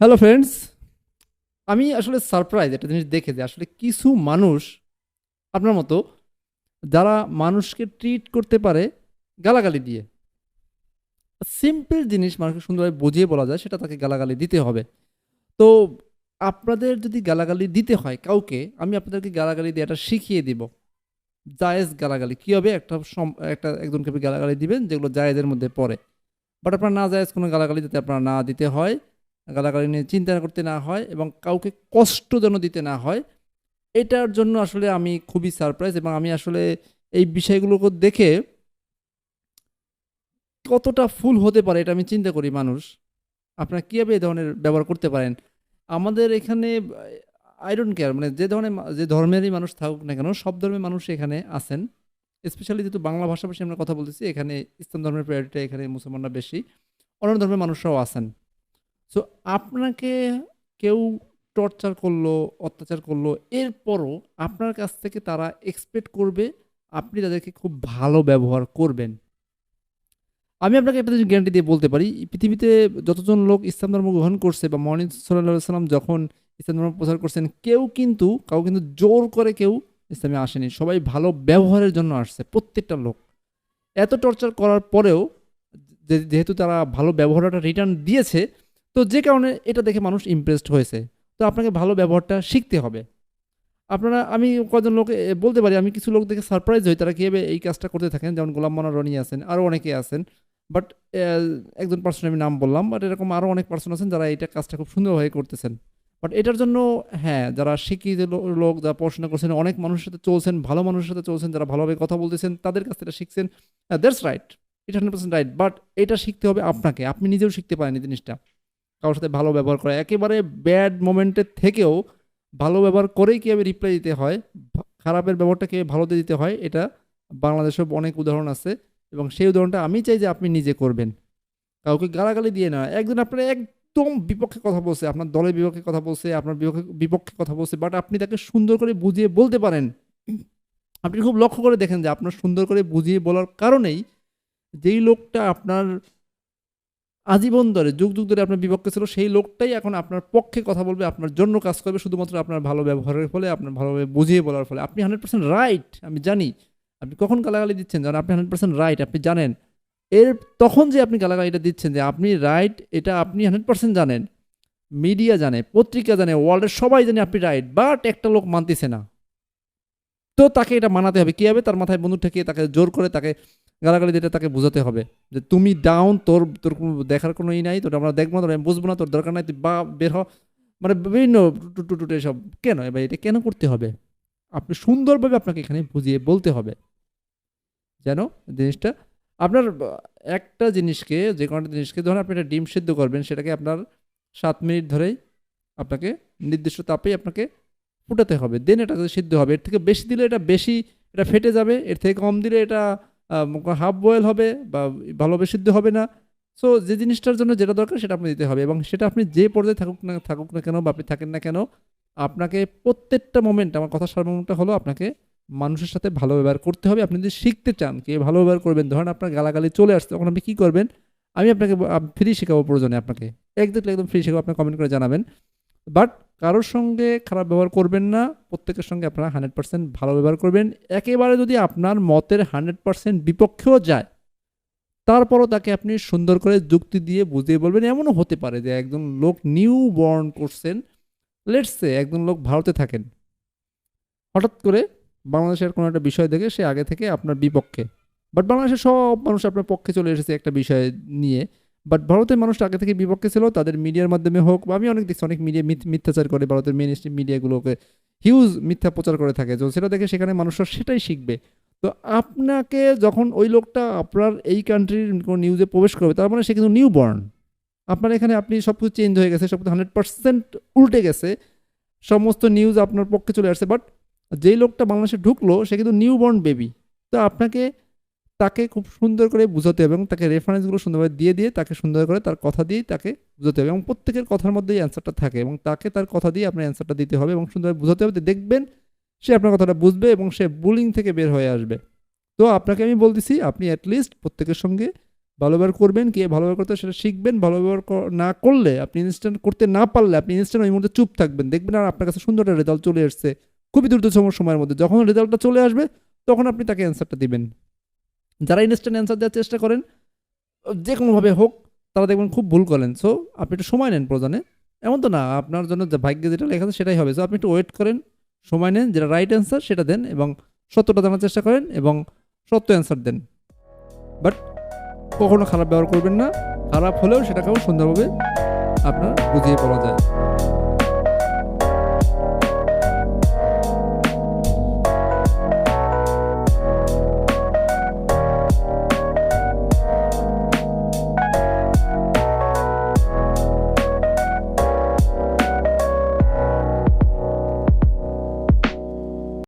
Hello friends আমি আসলে surprise একটা জিনিস দেখে যে আসলে কিছু মানুষ আপনার মতো, যারা মানুষকে ট্রিট করতে পারে গালাগালি দিয়ে। সিম্পল জিনিস মানুষকে সুন্দরভাবে বুঝিয়ে বলা যায়, সেটা তাকে গালাগালি দিতে হবে। তো আপনাদের যদি গালাগালি দিতে হয় কাউকে, আমি আপনাদেরকে গালাগালি দিয়ে এটা শিখিয়ে দিব। জায়েজ গালাগালি। কী হবে? একটা একটা একজনকে আপনি গালাগালি দিবেন, যেগুলো জায়েজের মধ্যে পড়ে। বাট আপনার না জায়েজ কোনো গালাগালি যাতে আপনার না দিতে হয় গালাগালি নিয়ে চিন্তা করতে না হয় এবং কাউকে কষ্ট যেন দিতে না হয়, এটার জন্য আসলে আমি খুবই সারপ্রাইজ এবং আমি আসলে এই বিষয়গুলোকে দেখে কতটা ফুল হতে পারে এটা আমি চিন্তা করি মানুষ। আপনারা কীভাবে এই ধরনের ব্যবহার করতে পারেন? আমাদের এখানে আই ডোন্ট কেয়ার মানে যে ধরনের যে ধর্মেরই মানুষ থাকুক না কেন, সব ধর্মের মানুষ এখানে আছেন। স্পেশালি যেহেতু বাংলা ভাষাভাষী আমরা কথা বলতেছি, এখানে ইসলাম ধর্মের প্রায়োরিটি এখানে মুসলমানরা বেশি। অন্য ধর্মের মানুষরাও আছেন। সো আপনাকে কেউ টর্চার করল, অত্যাচার করল, এরপরও আপনার কাছ থেকে তারা এক্সপেক্ট করবে, আপনি তাদেরকে খুব ভালো ব্যবহার করবেন। আমি আপনাকে একটা জিনিস গ্যারান্টি দিয়ে বলতে পারি পৃথিবীতে যতজন লোক ইসলাম ধর্ম গ্রহণ করছে বা মহানিদ সাল্লাহ সাল্লাম যখন ইসলাম ধর্ম প্রচার করছেন, কেউ কিন্তু, কাউ কিন্তু জোর করে কেউ ইসলামে আসেনি। সবাই ভালো ব্যবহারের জন্য আসছে, প্রত্যেকটা লোক। এত টর্চার করার পরেও যেহেতু তারা ভালো ব্যবহারটা রিটার্ন দিয়েছে তো যে কারণে এটা দেখে মানুষ ইমপ্রেসড হয়েছে। তো আপনাকে ভালো ব্যবহারটা শিখতে হবে। আপনারা, আমি কজন লোক বলতে পারি, আমি কিছু লোক দেখে সারপ্রাইজ হই, তারা কীভাবে এই কাজটা করতে থাকেন। যেমন গোলাম মানা রনি আছেন আরও অনেকে আছেন। বাট একজন পার্সন আমি নাম বললাম বাট এরকম আরও অনেক পার্সন আছেন যারা এটা কাজটা খুব সুন্দরভাবে করতেছেন। বাট এটার জন্য হ্যাঁ যারা শিক্ষিত লোক, যারা পড়াশোনা করছেন, অনেক মানুষের সাথে চলছেন, ভালো মানুষের সাথে চলছেন, যারা ভালোভাবে কথা বলতেছেন, তাদের কাছ থেকে শিখছেন দ্যাটস রাইট এটা হান্ড্রেড পার্সেন্ট রাইট বাট এটা শিখতে হবে আপনাকে। আপনি নিজেও শিখতে পারেন এই জিনিসটা। কারোর সাথে ভালো ব্যবহার করা। একেবারে ব্যাড মোমেন্টের থেকেও ভালো ব্যবহার করেই কীভাবে রিপ্লাই দিতে হয়? খারাপের ব্যবহারটা কীভাবে ভালোতে দিতে হয়? এটা বাংলাদেশের অনেক উদাহরণ আছে এবং সেই উদাহরণটা আমি চাই যে আপনি নিজে করবেন। কাউকে গালাগালি দিয়ে না। একজন আপনার একদম বিপক্ষে কথা বলছে, আপনার দলের বিপক্ষে কথা বলছে, আপনার বিপক্ষে বিপক্ষে কথা বলছে বাট আপনি তাকে সুন্দর করে বুঝিয়ে বলতে পারেন। আপনি খুব লক্ষ্য করে দেখেন যে আপনার সুন্দর করে বুঝিয়ে বলার কারণেই যেই লোকটা আপনার আজীবন ধরে, যুগ যুগ ধরে আপনার বিপক্ষে ছিল, সেই লোকটাই এখন আপনার পক্ষে কথা বলবে, আপনার জন্য কাজ করবে, শুধুমাত্র আপনার ভালো ব্যবহারের ফলে, আপনার ভালোভাবে বুঝিয়ে বলার ফলে। আপনি হান্ড্রেড পার্সেন্ট রাইট আমি জানি। আপনি কখন গালাগালি দিচ্ছেন? জানেন আপনি হান্ড্রেড পার্সেন্ট রাইট আপনি জানেন। এর, তখন যে আপনি গালাগালিটা দিচ্ছেন যে আপনি রাইট এটা আপনি হান্ড্রেড পার্সেন্ট জানেন। মিডিয়া জানে, পত্রিকা জানে ওয়ার্ল্ডের সবাই জানে আপনি রাইট বাট একটা লোক মানতেছে না। তো তাকে এটা মানাতে হবে। কী হবে? তার মাথায় বন্ধু ঠেকিয়ে তাকে জোর করে তাকে গালাগালি দিয়ে তাকে বোঝাতে হবে যে তুমি ডাউন তোর তোর কোনো দেখার কোনো ই নাই, তোর আমরা দেখব না আমি বুঝব না, তোর দরকার নাই, তুই বা, বের হ। মানে বিভিন্ন টুটু টুটু এসব। কেন? এবার এটা কেন করতে হবে? আপনি সুন্দরভাবে আপনাকে এখানে বুঝিয়ে বলতে হবে। যেন জিনিসটা আপনার, একটা জিনিসকে, যে কোনো জিনিসকে, ধরুন আপনি একটা ডিম সিদ্ধ করবেন, সেটাকে আপনার সাত মিনিট ধরেই আপনাকে নির্দিষ্ট তাপেই আপনাকে ফুটাতে হবে। দেন এটা সিদ্ধ হবে। এর থেকে বেশি দিলে এটা বেশি, এটা ফেটে যাবে। এর থেকে কম দিলে এটা হাফ বয়েল হবে বা ভালোভাবে সিদ্ধ হবে না। সো যে জিনিসটার জন্য যেটা দরকার সেটা আপনি দিতে হবে এবং সেটা আপনি যে পর্যায়ে থাকুক না থাকুক না কেন বা আপনি থাকেন না কেন, আপনাকে প্রত্যেকটা মোমেন্ট আমার কথা সারমর্মটা হলো আপনাকে মানুষের সাথে ভালো ব্যবহার করতে হবে। আপনি যদি শিখতে চান, কে ভালো ব্যবহার করবেন, ধরেন আপনার গালাগালি চলে আসছে, তখন আপনি কী করবেন? আমি আপনাকে ফ্রি শেখাবো প্রয়োজনে আপনাকে। একদম একদম ফ্রি শেখাবো, আপনি কমেন্ট করে জানাবেন। বাট কারোর সঙ্গে খারাপ ব্যবহার করবেন না, প্রত্যেকের সঙ্গে আপনারা হান্ড্রেড পার্সেন্ট ভালো ব্যবহার করবেন। একেবারে যদি আপনার মতের হান্ড্রেড পার্সেন্ট বিপক্ষেও যায়, তারপরও তাকে আপনি সুন্দর করে যুক্তি দিয়ে বুঝিয়ে বলবেন। এমনও হতে পারে যে একজন লোক নিউ বর্ন করছেন লেটসে একজন লোক ভারতে থাকেন। হঠাৎ করে বাংলাদেশের কোনো একটা বিষয় দেখে সে আগে থেকে আপনার বিপক্ষে। বাট বাংলাদেশের সব মানুষ আপনার পক্ষে চলে এসেছে একটা বিষয় নিয়ে। বাট ভারতের মানুষ আগে থেকে বিপক্ষে ছিল, তাদের মিডিয়ার মাধ্যমে হোক বা আমি অনেক দেখছি, অনেক মিডিয়া মিথ্যাচার করে ভারতের মেন স্ট্রিম মিডিয়াগুলোকে। হিউজ মিথ্যা প্রচার করে থাকে। তো সেটা দেখে সেখানে মানুষরা সেটাই শিখবে। তো আপনাকে যখন ওই লোকটা আপনার এই কান্ট্রির কোনো নিউজে প্রবেশ করবে, তার মানে সে কিন্তু নিউ বর্ন আপনার এখানে আপনি সব কিছু চেঞ্জ হয়ে গেছে সব কিছু হান্ড্রেড পার্সেন্ট উল্টে গেছে। সমস্ত নিউজ আপনার পক্ষে চলে আসছে। বাট যেই লোকটা বাংলাদেশে ঢুকলো, সে কিন্তু নিউ বর্ন বেবি তো আপনাকে তাকে খুব সুন্দর করে বুঝাতে হবে এবং তাকে রেফারেন্সগুলো সুন্দরভাবে দিয়ে দিয়ে তাকে সুন্দর করে তার কথা দিয়ে তাকে বুঝাতে হবে এবং প্রত্যেকের কথার মধ্যেই অ্যান্সারটা থাকে এবং তাকে তার কথা দিয়ে আপনার অ্যান্সারটা দিতে হবে এবং সুন্দরভাবে বুঝাতে হবে দেখবেন সে আপনার কথাটা বুঝবে এবং সে বুলিং থেকে বের হয়ে আসবে। তো আপনাকে আমি বলতেছি, আপনি অ্যাটলিস্ট প্রত্যেকের সঙ্গে ভালো ব্যবহার করবেন, কে ভালো ব্যবহার করতে সেটা শিখবেন, ভালো ব্যবহার না করলে, আপনি ইনস্ট্যান্ট করতে না পারলে আপনি ইনস্ট্যান্ট ওই মুহূর্তে চুপ থাকবেন। দেখবেন আর আপনার কাছে সুন্দর একটা রেজাল্ট চলে এসছে। খুবই দ্রুততম সময়ের মধ্যে। যখন রেজাল্টটা চলে আসবে, তখন আপনি তাকে অ্যান্সারটা দিবেন। যারা ইনস্ট্যান্ট অ্যান্সার দেওয়ার চেষ্টা করেন যে কোনোভাবে হোক, তারা দেখবেন খুব ভুল করেন। সো আপনি একটু সময় নেন প্রয়োজনে। এমন তো না, আপনার জন্য যে ভাগ্যে যেটা লেখা আছে সেটাই হবে। সো আপনি একটু ওয়েট করেন, সময় নেন, যেটা রাইট অ্যান্সার সেটা দেন এবং সত্যটা জানার চেষ্টা করেন এবং সত্য অ্যান্সার দেন। বাট কখনো খারাপ ব্যবহার করবেন না। খারাপ হলেও সেটাকেও সুন্দরভাবে আপনার বুঝিয়ে বলা যায়।